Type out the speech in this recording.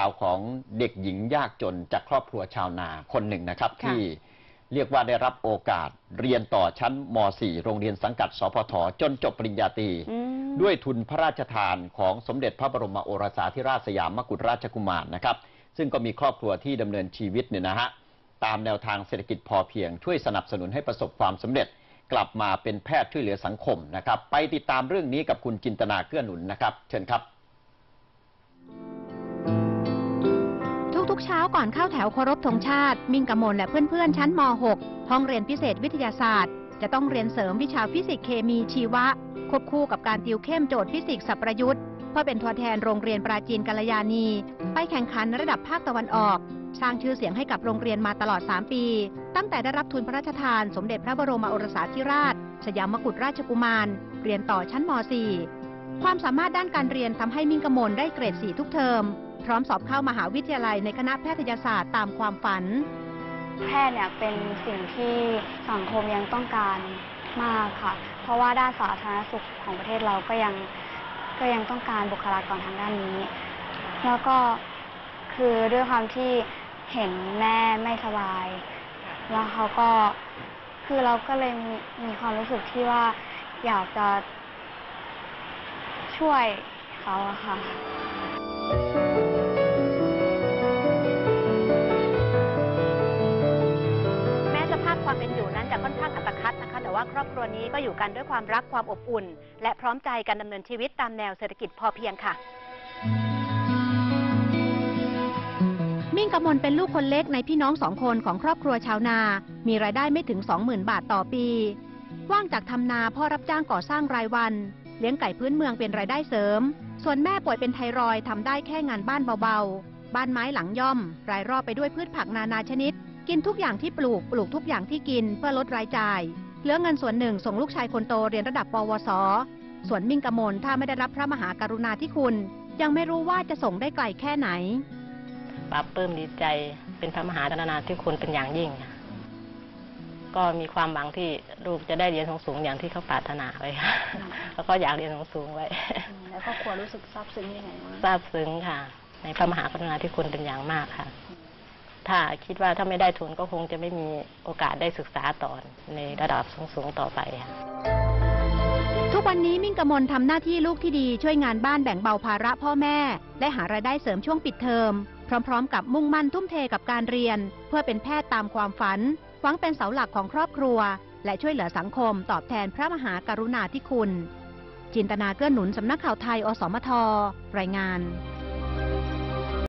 ข่าวของเด็กหญิงยากจนจากครอบครัวชาวนาคนหนึ่งนะครับค่ะที่เรียกว่าได้รับโอกาสเรียนต่อชั้นม .4 โรงเรียนสังกัด สพทจนจบปริญญาตรีอืมด้วยทุนพระราชทานของสมเด็จพระบรมโอรสาธิราชสยามกุฎราชกุมารนะครับ ซึ่งก็มีครอบครัวที่ดำเนินชีวิตเนี่ยนะฮะตามแนวทางเศรษฐกิจพอเพียง ช่วยสนับสนุนให้ประสบความสำเร็จ กลับมาเป็นแพทย์ช่วยเหลือสังคมนะครับ ไปติดตามเรื่องนี้กับคุณจินตนาเกื้อหนุนนะครับ เชิญครับ เช้าก่อนเข้าแถวเคารพธงชาติ มิ่งกมลและเพื่อนๆ ชั้นม .6 ห้องเรียนพิเศษวิทยาศาสตร์ จะต้องเรียนเสริมวิชาฟิสิกส์เคมีชีวะ ควบคู่กับการติวเข้มโจทย์ฟิสิกส์สัประยุทธ์เพื่อเป็นตัวแทนโรงเรียนปราจีนกัลยาณี ไปแข่งขันระดับภาคตะวันออก สร้างชื่อเสียงให้กับโรงเรียนมาตลอด 3 ปี ตั้งแต่ได้รับทุนพระราชทาน สมเด็จพระบรมโอรสาธิราช สยามกุฎราชกุมาร เรียนต่อชั้นม .4 ความสามารถด้านการเรียนทำให้มิ่งกมลได้เกรด 4 ทุกเทอม พร้อมสอบเข้ามหาวิทยาลัยในคณะแพทยศาสตร์ตามความฝัน แพทย์เนี่ยเป็นสิ่งที่สังคมยังต้องการมากค่ะ เพราะว่าด้านสาธารณสุขของประเทศเราก็ยังก็ยังต้องการบุคลากรทางด้านนี้ แล้วก็คือด้วยความที่เห็นแม่ไม่สบาย แล้วเขาก็คือเราก็เลยมีมีความรู้สึกที่ว่าอยากจะช่วยเขาอะค่ะ จะค่อนข้างอัตคัดนะคะ แต่ว่าครอบครัวนี้ก็อยู่กันด้วยความรักความอบอุ่น และพร้อมใจการดำเนินชีวิตตามแนวเศรษฐกิจพอเพียงค่ะ มิ่งกมลเป็นลูกคนเล็กในพี่น้องสองคนของครอบครัวชาวนา มีรายได้ไม่ถึง 20,000 บาทต่อปี ว่างจากทำนาพ่อรับจ้างก่อสร้างรายวัน เลี้ยงไก่พื้นเมืองเป็นรายได้เสริม ส่วนแม่ป่วยเป็นไทรอยทำได้แค่งานบ้านเบาๆ บ้านไม้หลังย่อม รายรอบไปด้วยพืชผักนานาชนิด กินทุกอย่างที่ปลูกปลูกทุกอย่างที่กินเพื่อลดรายจ่าย เหลือเงินส่วนหนึ่งส่งลูกชายคนโตเรียนระดับปวส ส่วนมิ่งกมลถ้าไม่ได้รับพระมหากรุณาธิคุณ ยังไม่รู้ว่าจะส่งได้ไกลแค่ไหนปลาบปลื้มดีใจเป็นพระมหากรุณาธิคุณเป็นอย่างยิ่งค่ะก็มีความหวังที่ลูกจะได้เรียนสูงๆอย่างที่เขาปรารถนาไว้ค่ะแล้วก็อยากเรียนสูงๆไว้แล้วครอบครัวรู้สึกซาบซึ้งยังไงบ้างซาบซึ้งค่ะ ในพระมหากรุณาธิคุณเป็นอย่างมากค่ะ ถ้าคิดว่าถ้าไม่ได้ทุนก็คงจะไม่มีโอกาสได้ศึกษาต่อในระดับสูงๆต่อไปค่ะทุกวันนี้มิ่งกมลทำหน้าที่ลูกที่ดีช่วยงานบ้านแบ่งเบาภาระพ่อแม่ และหารายได้เสริมช่วงปิดเทอม พร้อม ๆ กับมุ่งมั่นทุ่มเทกับการเรียน เพื่อเป็นแพทย์ตามความฝันหวังเป็นเสาหลักของครอบครัว และช่วยเหลือสังคมตอบแทนพระมหากรุณาธิคุณ จินตนาเกื้อหนุนสำนักข่าวไทย อสมทรายงาน